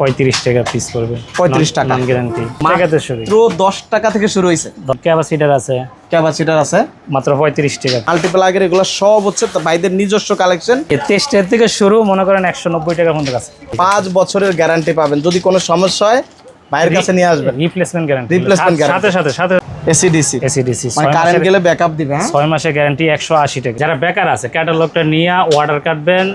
পঁয়ত্রিশ টাকা পিস পড়বে। 35 টাকা। গ্যারান্টি টাকাতে শুরু। দশ টাকা থেকে শুরু হয়েছে। ক্যাপাসিটার আছে। ক্যাপাসিটার আছে। মাত্র পঁয়ত্রিশ টাকা মাল্টিপ্লাগের এগুলো সব হচ্ছে তো ভাইদের নিজস্ব কালেকশন তেইশটার থেকে শুরু মনে করেন একশো নব্বই টাকা পর্যন্ত আছে। পাঁচ বছরের গ্যারান্টি পাবেন। যদি কোনো সমস্যা হয় ভাইয়ের কাছে নিয়ে আসবেন। Replacement guarantee Replacement guarantee। সাথে সাথে। সাথে এসিডিসি এসিডিসি মানে কারেন্ট গেলে ব্যাকআপ দিবে হ্যাঁ? ছয় মাসের গ্যারান্টি একশো আশি টাকা। যারা বেকার আছে ক্যাটালগটা নিয়ে অর্ডার কাটবেন।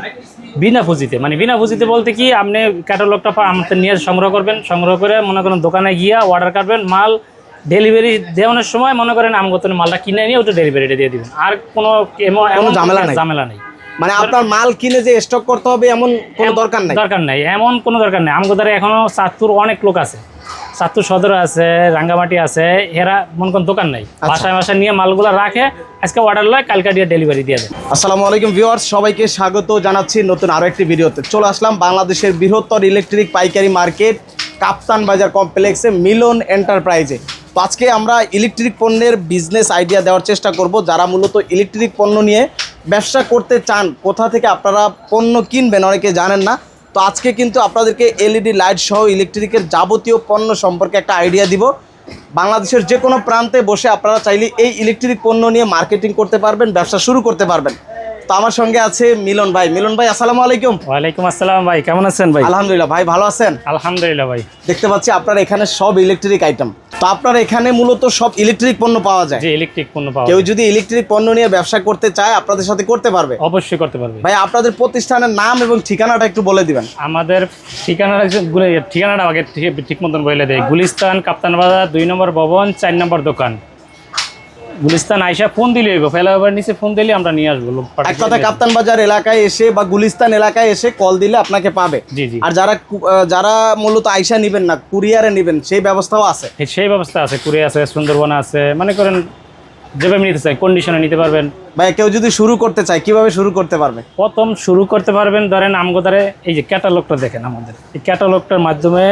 বিনা পুঁজিতে। মানে বিনা পুঁজিতে বলতে কি আপনি ক্যাটালগটা আমাদের নিয়ে সংগ্রহ করবেন সংগ্রহ করে মনে করেন দোকানে গিয়া অর্ডার কাটবেন মাল ডেলিভারি দেওয়ানোর সময় মনে করেন আমগতন মালটা কিনে নিয়ে ওটা ডেলিভারিটা দিয়ে দিবেন। আর কোনো এমন- এমন ঝামেলা নাই। ঝামেলা নেই। মানে আপনার মাল কিনে যে স্টক করতে হবে এমন কোনো দরকার নাই? দরকার নেই। এমন কোনো দরকার নেই। আমগো দ্বারা এখনও চাঁদপুর অনেক লোক আছে। চাঁদপুর সদর আছে রাঙ্গামাটি আছে এরা মনে করেন দোকান নাই। আচ্ছা। বাসায় বাসায় নিয়ে মালগুলো রাখে আজকে অর্ডার লয় কালকা দিয়ে ডেলিভারি দিয়ে দেয়। আসসালামু আলাইকুম ভিউয়ার্স সবাইকে স্বাগত জানাচ্ছি নতুন আরও একটি ভিডিওতে। চলে আসলাম বাংলাদেশের বৃহত্তর ইলেকট্রিক পাইকারি মার্কেট কাপ্তান বাজার কমপ্লেক্সে মিলন এন্টারপ্রাইজে তো আজকে আমরা ইলেকট্রিক পণ্যের বিজনেস আইডিয়া দেওয়ার চেষ্টা করব যারা মূলত ইলেকট্রিক পণ্য নিয়ে ব্যবসা করতে চান কোথা থেকে আপনারা পণ্য কিনবেন অনেকে জানেন না। তো আজকে কিন্তু আপনাদেরকে এলইডি লাইট সহ ইলেকট্রিকের যাবতীয় পণ্য সম্পর্কে একটা আইডিয়া দিব। বাংলাদেশের যে কোনো প্রান্তে বসে আপনারা চাইলে এই ইলেকট্রিক পণ্য নিয়ে মার্কেটিং করতে পারবেন, ব্যবসা শুরু করতে পারবেন। তো আমার সঙ্গে আছে মিলন ভাই। মিলন ভাই আসসালামু আলাইকুম। ওয়ালাইকুম আসসালাম ভাই কেমন আছেন ভাই? আলহামদুলিল্লাহ ভাই ভালো আছেন? আলহামদুলিল্লাহ ভাই। দেখতে পাচ্ছি আপনার এখানে সব ইলেকট্রিক আইটেম তো আপনার এখানে মূলত সব ইলেকট্রিক পণ্য পাওয়া যায়। ইলেকট্রিক পণ্য পাওয়া কেউ যদি ইলেকট্রিক পণ্য নিয়ে ব্যবসা করতে চায় আপনাদের সাথে করতে পারবে। অবশ্যই করতে পারবে। ভাই আপনাদের প্রতিষ্ঠানের নাম এবং ঠিকানাটা একটু বলে দিবেন। আমাদের ঠিকানাটা ঠিকানাটা আগে ঠিক ঠিক মতন বলে দেয় গুলিস্তান কাপ্তান বাজার দুই নম্বর ভবন চার নম্বর দোকান। গুলিস্তান আইসা ফোন দিলে গো ফেলাবার নিচে ফোন দিলে আমরা নিয়ে আসব এক কথা কাপ্তান বাজার এলাকায় এসে বা গুলিস্তান এলাকায় এসে কল দিলে আপনাকে পাবে। জি জি। আর যারা যারা মূলত আইসা নিবেন না কুরিয়ারে নিবেন সেই ব্যবস্থাও আছে। সেই ব্যবস্থা আছে কুড়ে আছে সুন্দরবন আছে মনে করেন যেভাবে নিতে চাই কন্ডিশনে নিতে পারবেন। ভাই কেউ যদি শুরু করতে চায় কীভাবে শুরু করতে পারবে? প্রথম শুরু করতে পারবেন ধরেন আমগোদারে এই যে ক্যাটালগটা দেখেন আমাদের। এই ক্যাটালগটার মাধ্যমে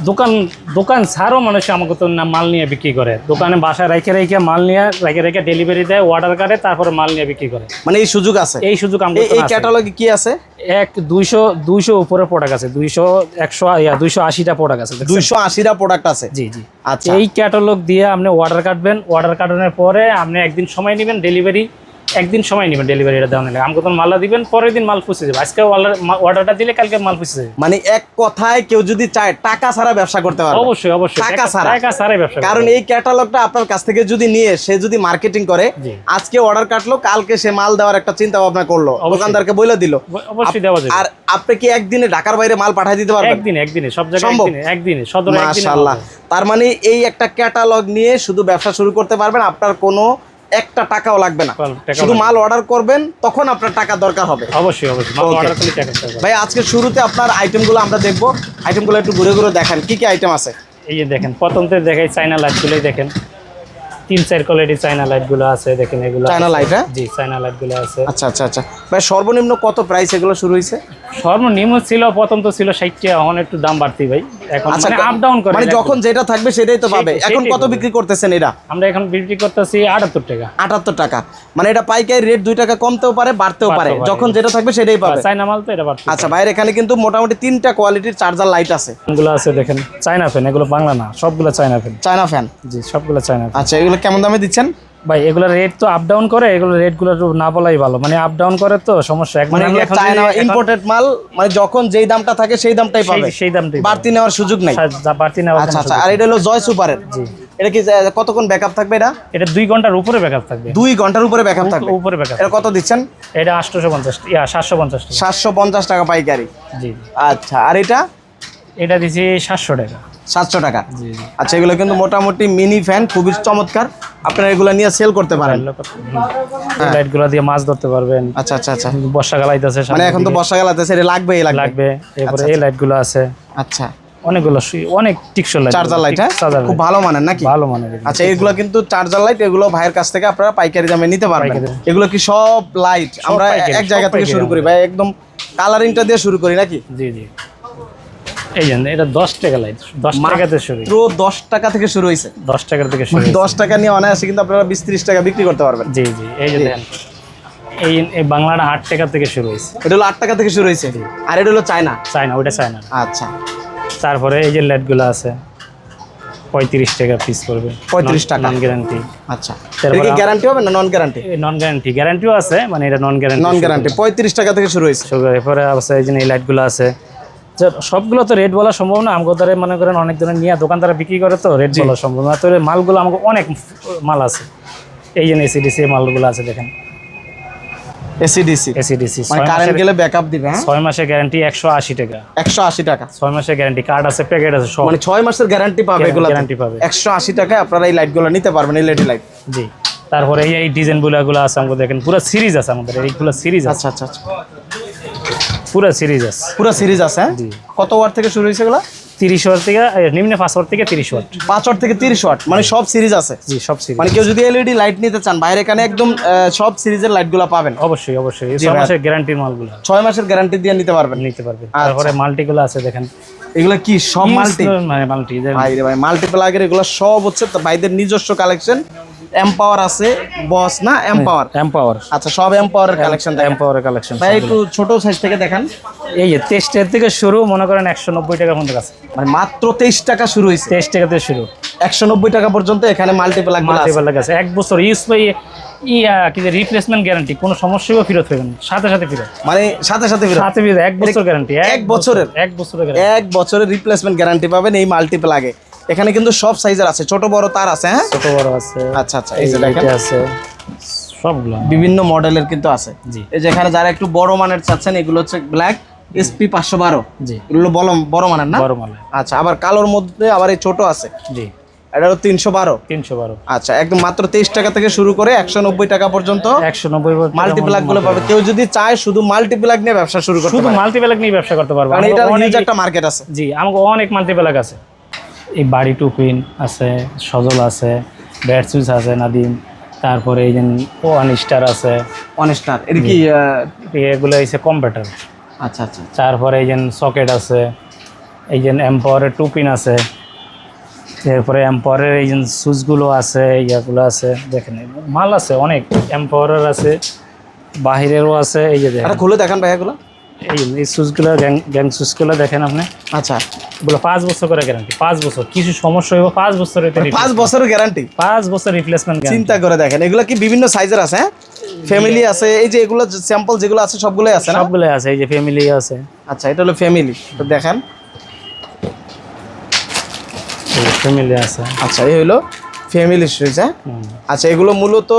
দোকান দোকান ছাড়াও মানুষ আমাকে তো না মাল নিয়ে বিক্রি করে। দোকানে বাসায় রেখে রেখে মাল নিয়ে রেখে রেখে ডেলিভারি দেয় অর্ডার করে তারপরে মাল নিয়ে বিক্রি করে। মানে এই সুযোগ আছে? এই সুযোগ এই- এই আমাদের ক্যাটালগে কি আছে? এক দুইশো দুইশো উপরে প্রোডাক্ট আছে। দুইশো একশো ইয়া দুইশো আশিটা প্রোডাক্ট আছে দুইশো আশিটা প্রোডাক্ট আছে? জি জি। আচ্ছা। এই ক্যাটালগ দিয়ে আপনি অর্ডার কাটবেন। অর্ডার কাটানোর পরে আপনি একদিন সময় নেবেন ডেলিভারি একদিন সময় নেবেন ডেলিভারিটা দেওয়া নিলে। আমাকে তখন মালটা দিবেন পরের দিন মাল পৌঁছে যাবে আজকে অর্ডারটা দিলে কালকে মাল পৌঁছে যাবে মানে এক কথায় কেউ যদি চায় টাকা ছাড়া ব্যবসা করতে পারবে। অবশ্যই অবশ্যই। টাকা ছাড়া। টাকা ছাড়াই ব্যবসা কারণ এই ক্যাটালগটা আপনার কাছ থেকে যদি নিয়ে সে যদি মার্কেটিং করে আজকে অর্ডার কাটলো কালকে সে মাল দেওয়ার একটা চিন্তা ভাবনা করল। দোকানদারকে বলে দিল। অবশ্যই দেওয়া যাবে। আর আপনি কি একদিনে ঢাকার বাইরে মাল পাঠিয়ে দিতে পারবেন? একদিনে একদিনে সব জায়গায় সম্ভব? একদিনে একদিনে সদর একদিনে মাশাআল্লাহ। তার মানে এই একটা ক্যাটালগ নিয়ে শুধু ব্যবসা শুরু করতে পারবেন। আপনার কোনো একটা টাকাও লাগবে না। শুধু মাল অর্ডার করবেন তখন আপনার টাকা দরকার হবে। অবশ্যই অবশ্যই। ভাই আজকে শুরুতে আপনার আইটেমগুলো আমরা দেখব। আইটেমগুলো একটু ঘুরে ঘুরে দেখান কি কি আইটেম আছে? এই যে দেখেন প্রথম তো দেখাই চাইনা লাইটগুলোই দেখেন। তিন চার কোয়ালিটি চাইনা লাইটগুলো আছে দেখেন এগুলো। চাইনা লাইট হ্যাঁ? জি চাইনা লাইটগুলো আছে। আচ্ছা আচ্ছা আচ্ছা। ভাই সর্বনিম্ন কত প্রাইস এগুলো শুরু হয়েছে? সর্বনিম্ন ছিল প্রথম তো ছিল ষাট টাকা এখন একটু দাম বাড়তি ভাই। এখন আচ্ছা মানে আপ ডাউন করে মানে যখন যেটা থাকবে সেটাই তো পাবে। এখন কত বিক্রি করতেছেন এটা আমরা এখন বিক্রি করতেছি আটাত্তর টাকা। আটাত্তর টাকা। মানে এটা পাইকারি রেট দুই টাকা কমতেও পারে বাড়তেও পারে। যখন যেটা থাকবে সেটাই পাবে। চাইনা মাল তো এটা বাড়তি আচ্ছা ভাইয়ের এখানে কিন্তু মোটামুটি তিনটা কোয়ালিটির চার্জার লাইট আছে। এগুলো আছে দেখেন চাইনা ফ্যান এগুলো বাংলা না সবগুলো চাইনা ফ্যান চায়না ফ্যান জি সবগুলো চাইনা আচ্ছা এগুলো কেমন দামে দিচ্ছেন? ভাই এগুলো রেট তো আপ ডাউন করে এগুলো রেটগুলো না বলাই ভালো। মানে আপ ডাউন করে তো সমস্যা। এক মানে চায়না ইম্পোর্টেড মাল মানে যখন যেই দামটা থাকে সেই দামটাই পাবে। সেই দামটাই বাড়তি নেওয়ার সুযোগ নাই। বাড়তি না আচ্ছা আচ্ছা আর এটা হলো জয় সুপারের। জি। এটা কি কতক্ষণ ব্যাকআপ থাকবে এটা? এটা দুই ঘণ্টার উপরে ব্যাকআপ থাকবে। দুই ঘণ্টার উপরে ব্যাকআপ থাকবে। উপরে ব্যাকআপ এটা কত দিচ্ছেন? এটা আটশোশো পঞ্চাশ ইয়া সাতশো পঞ্চাশ টাকা সাতশো পঞ্চাশ টাকা পাইকারি। জি জি। আচ্ছা আর এটা? এটা দিছি সাতশো টাকা। সাতশো টাকা। আচ্ছা এগুলো কিন্তু মোটামুটি মিনি ফ্যান খুবই চমৎকার। আপনারা এগুলো নিয়ে সেল করতে পারেন। লাইটগুলো দিয়ে মাছ ধরতে পারবেন। আচ্ছা আচ্ছা আচ্ছা। বর্ষাকাল আইতেছে মানে এখন তো বর্ষাকাল আছে এটা লাগবে লাগবে। এরপরে এই লাইটগুলো আছে। আচ্ছা। অনেকগুলো সু- অনেক লাইট চার্জার লাইট হ্যাঁ? খুব ভালো মানের নাকি? ভালো মানের আচ্ছা এগুলো কিন্তু চার্জার লাইট এগুলো ভাইয়ের কাছ থেকে আপনারা পাইকারি দামে নিতে পারবেন। এগুলো কি সব লাইট আমরা এক জায়গা থেকে শুরু করি ভাই একদম কালারিংটা দিয়ে শুরু করি নাকি? জি জি। এই জন্য এটা দশ টাকা লাইট দশ টাকাতে শুরু দশ টাকা থেকে শুরু হয়েছে। দশ টাকার থেকে শুরু দশ টাকা নিয়ে অনায়াসে কিন্তু আপনারা বিশ ত্রিশ টাকা বিক্রি করতে পারবেন। জি জি এই যে দেখেন এই এই বাংলাটা আট টাকা থেকে শুরু হয়েছে। এটা হলো আট টাকা থেকে শুরু হয়েছে। আর এটা হলো চায়না। চায়না ওইটা চায়না। আচ্ছা। তারপরে এই যে লাইটগুলো আছে পঁয়ত্রিশ টাকা পিস পড়বে। 35 টাকা। নন গ্যারান্টি আচ্ছা। তারপরে গ্যারান্টি হবে না নন গ্যারান্টি নন গ্যারান্টি গ্যারান্টিও আছে মানে এটা নন গ্যারান্টি নন গ্যারান্টি পঁয়ত্রিশ টাকা থেকে শুরু হয়েছে। এরপরে আছে এই যে এই লাইটগুলো আছে সবগুলো তো রেট বলা সম্ভব না আমাকে দ্বারা মনে করেন অনেক ধরনের নিয়ে দোকানদারা বিক্রি করে তো রেট বলা সম্ভব না তো মালগুলো আমাকে অনেক মাল আছে। এই যে এসিডিসি মালগুলো আছে দেখেন। এসিডিসি এসিডিসি মানে কারেন্ট গেলে ব্যাকআপ দিবে হ্যাঁ? ছয় মাসের গ্যারান্টি একশো আশি টাকা। একশো আশি টাকা। ছয় মাসের গ্যারান্টি কার্ড আছে প্যাকেট আছে সব। মানে ছয় মাসের গ্যারান্টি পাবে এগুলো গ্যারান্টি পাবে। একশো আশি টাকায় আপনারা এই লাইটগুলো নিতে পারবেন এলইডি লাইট জি। তারপরে এই এই ডিজাইনগুলো আছে আমাকে দেখেন পুরো সিরিজ আছে আমাদের এইগুলো সিরিজ আছে। আচ্ছা আচ্ছা আচ্ছা। পুরো সিরিজ আছে। পুরো সিরিজ আছে হ্যাঁ? কত ওয়াট থেকে শুরু হয়েছে এগুলো? তিরিশ ওয়াট থেকে নিম্ন পাঁচ ওয়াট থেকে তিরিশ ওয়াট পাঁচ ওয়াট থেকে তিরিশ ওয়াট মানে সব সিরিজ আছে? জি সব সিরিজ মানে কেউ যদি এলইডি লাইট নিতে চান বাইরে এখানে একদম সব সিরিজের লাইট লাইটগুলো পাবেন। অবশ্যই অবশ্যই। ছয়। মাসের গ্যারান্টির মালগুলো। ছয় মাসের গ্যারান্টি দিয়ে নিতে পারবেন। নিতে পারবেন। আচ্ছা। তারপরে মাল্টিগুলো আছে দেখেন। এগুলো কি সব মাল্টি মানে মাল্টি ভাই রে ভাই মাল্টিপল আগের এগুলো সব হচ্ছে তো ভাইদের নিজস্ব কালেকশন এমপাওয়ার আছে বস না এমপাওয়ার এম্পাওয়ার আচ্ছা সব এমপাওয়ারের কালেকশন এম্পাওয়ারের কালেকশন ভাই একটু ছোট সাইজ থেকে দেখান। এই যে তেইশটার থেকে শুরু মনে করেন একশো নব্বই টাকার মধ্যে আছে। মানে মাত্র তেইশ টাকা শুরু হয়েছে। তেইশ টাকা থেকে শুরু। একশো নব্বই টাকা পর্যন্ত এখানে মাল্টিপল মাল্টিপাল আছে। এক বছর ইউজ বাই ইয়া কি রিপ্লেসমেন্ট গ্যারান্টি কোনো সমস্যাও ফেরত হবেন সাথে সাথে ফেরত। মানে সাথে সাথে বিরোধ। সাথে ফেরত এক বছর গ্যারান্টি এক বছরের? এক বছরের এক বছরের রিপ্লেসমেন্ট গ্যারান্টি পাবেন এই মাল্টিপল আগে এখানে কিন্তু সব সাইজের আছে ছোট বড় তার আছে হ্যাঁ? ছোট বড় আছে আচ্ছা আচ্ছা এই যে দেখেন। আছে সবগুলো। বিভিন্ন মডেলের কিন্তু আছে। জি। এই যে এখানে যারা একটু বড় মানের চাচ্ছেন এগুলো হচ্ছে ব্ল্যাক এসপি পাঁচশো বারো। জি। এগুলো বড় বড় মানের না? বড় মালে আচ্ছা আবার কালোর মধ্যে আবার এই ছোট আছে। জি। এটা হলো তিনশো বারো। তিনশো বারো। আচ্ছা একদম মাত্র তেইশ টাকা থেকে শুরু করে একশো নব্বই টাকা পর্যন্ত। একশো নব্বই মাল্টিপ্লাকগুলো পাবে। কেউ যদি চায় শুধু মাল্টিপ্লাক নিয়ে ব্যবসা শুরু করতে শুধু নিয়ে ব্যবসা করতে পারব। কারণ এটা একটা মার্কেট আছে। জি আমাকে অনেক মাল্টিপ্লাক আছে। এই বাড়ি টুপিন আছে সজল আছে ব্যাট সুইচ আছে নাদিম তারপরে এই যে ওয়ান স্টার আছে। অনেস্টার এটা কি এগুলো হচ্ছে কম্পিউটার আচ্ছা আচ্ছা তারপরে এই যে সকেট আছে এই যে এম্পাওয়ারের টুপিন আছে এরপরে এম্পাওয়ারের এই যে সুইচগুলো আছে ইয়াগুলো আছে দেখেন মাল আছে অনেক এম্পাওয়ারের আছে বাহিরেরও আছে এই যে দেখেন। খুলে দেখান ভাই এগুলো। এই এই সুইচগুলো গ্যাং গ্যাং সুইচগুলো দেখেন আপনি। আচ্ছা। পাঁচ বছর করে গ্যারান্টি পাঁচ বছর। কিছু সমস্যা হইব পাঁচ বছরের পাঁচ বছরের গ্যারান্টি পাঁচ বছর রিপ্লেসমেন্ট চিন্তা করে দেখেন এগুলো কি বিভিন্ন সাইজের আছে ফ্যামিলি আছে এই যে এগুলো স্যাম্পল যেগুলো আছে সবগুলোই আছে না? সবগুলো আছে এই যে ফ্যামিলি আছে। আচ্ছা এটা হলো ফ্যামিলি তো দেখেন। ফ্যামিলি আছে। আচ্ছা এই হলো ফ্যামিলি সুইচ হ্যাঁ? আচ্ছা এগুলো মূলত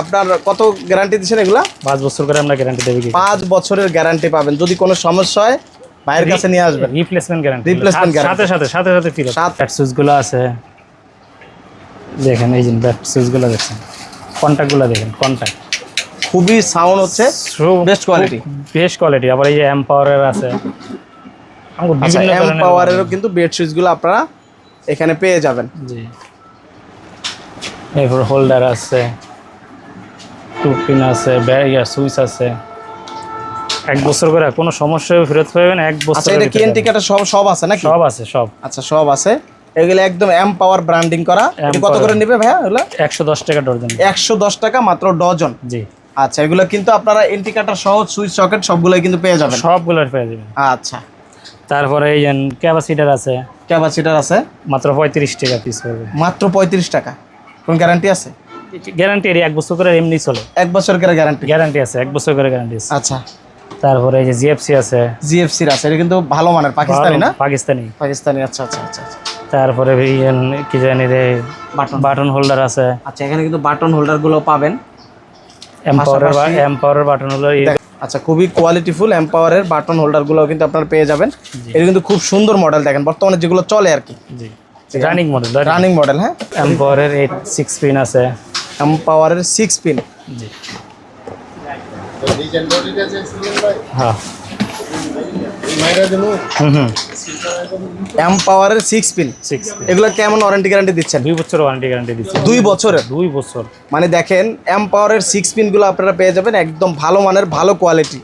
আপনার কত গ্যারান্টি দিচ্ছেন এগুলা? পাঁচ বছর করে আমরা গ্যারান্টি দেবে পাঁচ বছরের গ্যারান্টি পাবেন। যদি কোনো সমস্যা হয় ভাইয়ের কাছে নিয়ে আসবেন। Replacement guarantee Replacement guarantee। সাথে সাথে সাথে সাথে ফিরে সাথে- ব্যাট সুইচগুলো আছে। দেখেন এই যে ব্যাট সুইচগুলো দেখছেন। কন্ট্যাক্টগুলো দেখেন কন্ট্যাক্ট খুবই সাউন্ড হচ্ছে বেস্ট কোয়ালিটি বেস্ট কোয়ালিটি আবার এই যে এম্পাওয়ারের আছে। আচ্ছা বিভিন্ন এম পাওয়ারেরও কিন্তু বেড সুইচগুলো আপনারা এখানে পেয়ে যাবেন। জি। এরপর হোল্ডার আছে। টু পিন আছে ব্যারিয়ার সুইচ আছে। এক বছর করে কোনো সমস্যা হলে ফেরত পাবেন এক আচ্ছা বছর এটা কিএনটি কাটা সব সব আছে নাকি? সব আছে সব। আচ্ছা সব আছে। এগুলো একদম এম পাওয়ার ব্র্যান্ডিং করা কত করে নেবে ভাইয়া একশো দশ টাকা ডর্জন একশো দশ টাকা মাত্র ডজন। জি। আচ্ছা এগুলো কিন্তু আপনারা এন্টি কাটার সহ সুইচ সকেট সবগুলোই কিন্তু পেয়ে যাবেন। সবগুলো পেয়ে যাবেন। আচ্ছা। তারপরে এই যে ক্যাপাসিটার আছে। ক্যাপাসিটার আছে। মাত্র পঁয়ত্রিশ টাকা পিস পড়বে। মাত্র পঁয়ত্রিশ টাকা। কোন গ্যারান্টি আছে? গ্যারান্টি এক বছর করে এমনি চলে। এক বছর করে গ্যারান্টি গ্যারান্টি আছে এক বছর করে গ্যারান্টি আছে। আচ্ছা। তারপরে এই যে জিএফসি আছে। জিএফসির আছে এটা কিন্তু ভালো মানের পাকিস্তানি না? পাকিস্তানি। পাকিস্তানি আচ্ছা আচ্ছা আচ্ছা আচ্ছা। তারপরে কি জানি রে বাটন। বাটন হোল্ডার আছে। আচ্ছা এখানে কিন্তু বাটন হোল্ডারগুলো পাবেন। এম্পাওয়ারের এম্পাওয়ারের বাটন হোল্ডার আচ্ছা খুবই কোয়ালিটিফুল এম্পাওয়ারের বাটন হোল্ডারগুলো কিন্তু আপনারা পেয়ে যাবেন। এটা কিন্তু খুব সুন্দর মডেল দেখেন বর্তমানে যেগুলো চলে আর কি। জি। রানিং মডেল রানিং মডেল হ্যাঁ? এম্পাওয়ারের এইট সিক্স পিন আছে। এম্পাওয়ারের সিক্স পিন জি। হ্যাঁ। হুম এম্পাওয়ারের সিক্স পিন সিক্স এগুলো কেমন ওয়ারেন্টি গ্যারান্টি দিচ্ছেন? দুই বছর ওয়ারেন্টি গ্যারান্টি দিচ্ছি দুই বছরের? দুই বছর। মানে দেখেন এম্পাওয়ারের সিক্স পিনগুলো আপনারা পেয়ে যাবেন একদম ভালো মানের ভালো কোয়ালিটি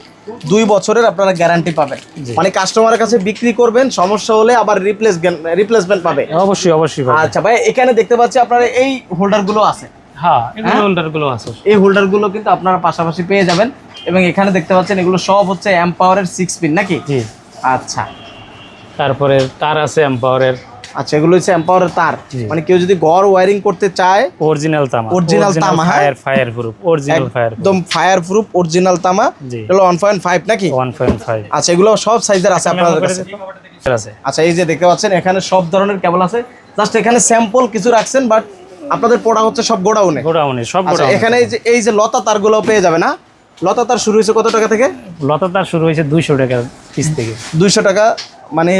দুই বছরের আপনারা গ্যারান্টি পাবেন। মানে কাস্টমারের কাছে বিক্রি করবেন সমস্যা হলে আবার রিপ্লেস রিপ্লেসমেন্ট পাবে। অবশ্যই অবশ্যই আচ্ছা ভাই এখানে দেখতে পাচ্ছি আপনার এই হোল্ডারগুলো আছে। হ্যাঁ এগুলো হোল্ডারগুলো আছে। এই হোল্ডারগুলো কিন্তু আপনারা পাশাপাশি পেয়ে যাবেন। এবং এখানে দেখতে পাচ্ছেন এগুলো সব হচ্ছে এম্পাওয়ারের সিক্স পিন নাকি? জি। আচ্ছা। তারপরে তার আছে এম্পাওয়ারের আচ্ছা এগুলো হচ্ছে এম্পাওয়ারের তার। মানে কেউ যদি ঘর ওয়্যারিং করতে চায় অরিজিনাল তামা। Original তামা? Fire fire proof original fire একদম ফায়ার প্রুফ অরিজিনাল তামা। এগুলো ওয়ান পয়েন্ট ফাইভ নাকি? ওয়ান পয়েন্ট ফাইভ আচ্ছা এগুলো সব সাইজের আছে আপনাদের কাছে। আচ্ছা এই যে দেখতে পাচ্ছেন এখানে সব ধরনের কেবল আছে। জাস্ট এখানে স্যাম্পল কিছু রাখছেন বাট আপনাদের পড়া হচ্ছে সব গোডাউনে। গোডাউনে সব আচ্ছা গোডাউনে। এখানে এই যে এই যে লতা তারগুলো পেয়ে যাবে না? লতা তার শুরু হয়েছে কত টাকা থেকে? লতা তার শুরু হয়েছে দুইশো টাকা পিস থেকে। দুইশো টাকা মানে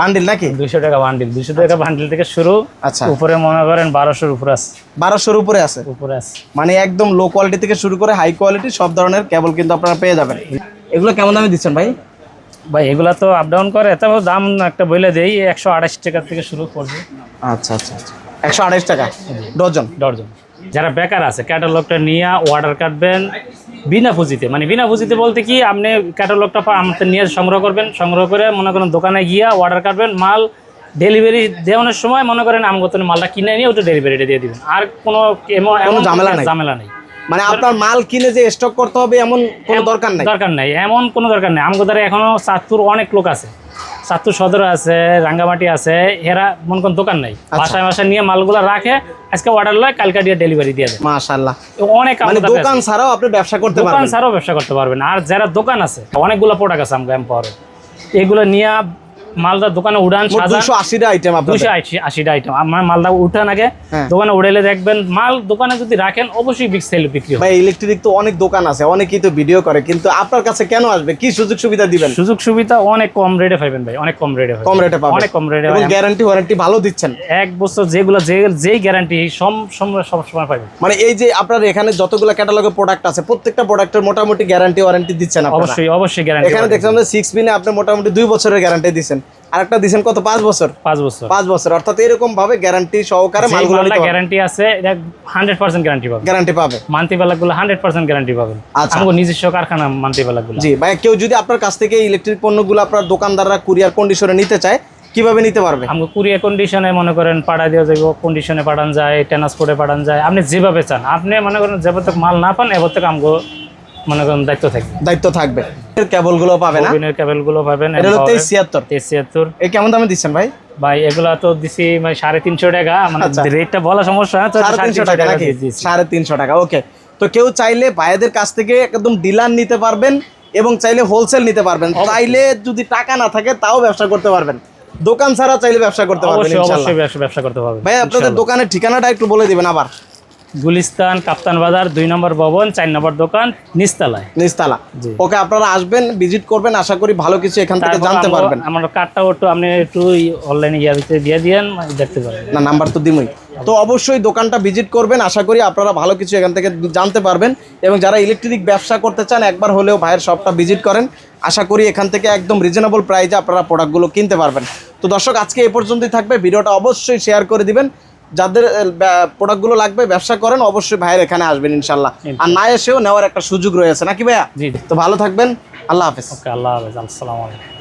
বান্ডিল নাকি? দুইশো টাকা বান্ডিল দুইশো টাকা বান্ডিল থেকে শুরু আচ্ছা। উপরে মনে করেন বারোশোর উপরে আছে। বারোশোর উপরে আছে? উপরে আছে। মানে একদম লো কোয়ালিটি থেকে শুরু করে হাই কোয়ালিটি সব ধরনের কেবল কিন্তু আপনারা পেয়ে যাবেন। এগুলো কেমন দামে দিচ্ছেন ভাই? ভাই এগুলা তো আপ ডাউন করে তারপর দাম একটা বলে দেই একশো আঠাশ টাকা থেকে শুরু করবে। আচ্ছা আচ্ছা আচ্ছা। একশো আড়াইশ টাকা? ডজন? ডর্জন যারা বেকার আছে ক্যাটালগটা নিয়ে অর্ডার কাটবেন বিনা পুঁজিতে। মানে বিনা পুঁজিতে বলতে কি আপনি ক্যাটালগটা আমাদের নিয়ে সংগ্রহ করবেন সংগ্রহ করে মনে করেন দোকানে গিয়া অর্ডার কাটবেন মাল ডেলিভারি দেওয়ানোর সময় মনে করেন আমগত মালটা কিনে নিয়ে ওটা ডেলিভারিটা দিয়ে দেবেন। আর কোনো ঝামেলা নেই। ঝামেলা নেই। মানে আপনার মাল কিনে যে স্টক করতে হবে এমন কোনো দরকার নাই? দরকার নাই এমন কোনো দরকার নেই। আমগো দ্বারা এখনও চাঁদপুর অনেক লোক আছে। চাঁদপুর সদর আছে রাঙ্গামাটি আছে এরা মনে করেন দোকান নাই। আচ্ছা। বাসায় বাসায় নিয়ে মালগুলো রাখে আজকে অর্ডার লয় কালকে দিয়ে ডেলিভারি দিয়ে দেয়। মাশাআল্লাহ অনেক মানে দোকান ছাড়াও আপনি ব্যবসা করতে পারবেন। দোকান ছাড়াও ব্যবসা করতে পারবেন। আর যারা দোকান আছে অনেকগুলো প্রোডাক্ট আছে আমগো এম্পাওয়ারের এগুলো নিয়ে মালদা দোকানে উড়ান দুশো আশিটা আইটেম দুশো আশি আশিটা আইটেম আমার মালদা উঠান আগে হ্যাঁ। দোকানে উড়াইলে দেখবেন মাল দোকানে যদি রাখেন অবশ্যই বিগ সেল বিক্রি হবে। ভাই ইলেকট্রিক তো অনেক দোকান আছে অনেকেই তো ভিডিও করে কিন্তু আপনার কাছে কেন আসবে? কি সুযোগ সুবিধা দিবেন? সুযোগ সুবিধা অনেক কম রেটে পাইবেন ভাই অনেক কম রেটে কম রেটে পাবেন। অনেক কম রেটে এবং গ্যারান্টি ওয়ারেন্টি ভালো দিচ্ছেন। এক বছর যেগুলো যে যেই গ্যারান্টি সব সময় সব সময় পাবেন মানে এই যে আপনার এখানে যতগুলো ক্যাটালগে প্রোডাক্ট আছে প্রত্যেকটা প্রোডাক্টের মোটামুটি গ্যারান্টি ওয়ারেন্টি দিচ্ছেন অবশ্যই অবশ্যই গ্যারান্টি এখানে দেখলাম যে সিক্স বিনে আপনি মোটামুটি দুই বছরের গ্যারান্টি দিচ্ছেন। আর একটা দিচ্ছেন কত? পাঁচ বছর? পাঁচ বছর। পাঁচ বছর। অর্থাৎ এরকম ভাবে গ্যারান্টি সহকারে মালগুলো নিতে গ্যারান্টি আছে এটা হান্ড্রেড পার্সেন্ট গ্যারান্টি পাবেন। গ্যারান্টি পাবে। মান্তি বেলাগুলো গ্যারান্টি পাবেন। নিজস্ব কারখানা মান্তি বেলাগুলো জি ভাই কেউ যদি আপনার কাছ থেকে ইলেকট্রিক পণ্যগুলো আপনার দোকানদাররা কুরিয়ার কন্ডিশনে নিতে চায় কীভাবে নিতে পারবে? আমাকে কুরিয়ার কন্ডিশনে মনে করেন পাঠা দেওয়া যাবে কন্ডিশনে পাঠান যায় ট্রান্সপোর্টে পাঠান যায়। আপনি যেভাবে চান আপনি মনে করেন যেভাবে মাল না পান এবার থেকে আমাকে মনে করেন দায়িত্ব থাকবে। দায়িত্ব থাকবে। কেবলগুলো পাবে না ওভেনের কেবলগুলো পাবেন এটা হলো তেইশ ছিয়াত্তর। তেইশ ছিয়াত্তর। এই কেমন দামে দিচ্ছেন ভাই? ভাই এগুলা তো দিছি মানে সাড়ে তিনশো টাকা। মানে আচ্ছা। রেটটা বলা সমস্যা তো সাড়ে তিনশো টাকা নাকি? দিয়ে দিয়েছি। সাড়ে তিনশো টাকা ওকে। তো কেউ চাইলে ভাইয়াদের কাছ থেকে একদম ডিলার নিতে পারবেন এবং চাইলে হোলসেল নিতে পারবেন। চাইলে যদি টাকা না থাকে তাও ব্যবসা করতে পারবেন। দোকান ছাড়া চাইলে ব্যবসা করতে পারবেন ইনশাল্লাহ। অবশ্যই ব্যবসা- করতে পারবে ভাই আপনাদের দোকানের ঠিকানাটা একটু বলে দিবেন আবার। গুলিস্তান কাপ্তান বাজার দুই নম্বর ভবন চার নম্বর দোকান নিস্তালায়। নিস্তালা। ওকে আপনারা আসবেন ভিজিট করবেন আশা করি ভালো কিছু এখান থেকে জানতে পারবেন। আমার কার্ডটাও একটু আপনি একটু অনলাইনে ইয়াতে দিয়ে দিয়েন দেখতে পারবেন। না নাম্বার তো দিমই। তো অবশ্যই দোকানটা ভিজিট করবেন আশা করি আপনারা ভালো কিছু এখান থেকে জানতে পারবেন। এবং যারা ইলেকট্রিক ব্যবসা করতে চান একবার হলেও ভাইয়ের শপটা ভিজিট করেন। আশা করি এখান থেকে একদম রিজনেবল প্রাইসে আপনারা প্রোডাক্টগুলো কিনতে পারবেন। তো দর্শক আজকে এই পর্যন্তই থাকবে। ভিডিওটা অবশ্যই শেয়ার করে দিবেন। যাদের প্রোডাক্টগুলো লাগবে ব্যবসা করেন অবশ্যই ভাইয়ের এখানে আসবেন ইনশাল্লাহ আর না এসেও নেওয়ার একটা সুযোগ রয়েছে নাকি ভাইয়া? তো ভালো থাকবেন আল্লাহ হাফেজ। ওকে আল্লাহ হাফেজ আসসালামু আলাইকুম।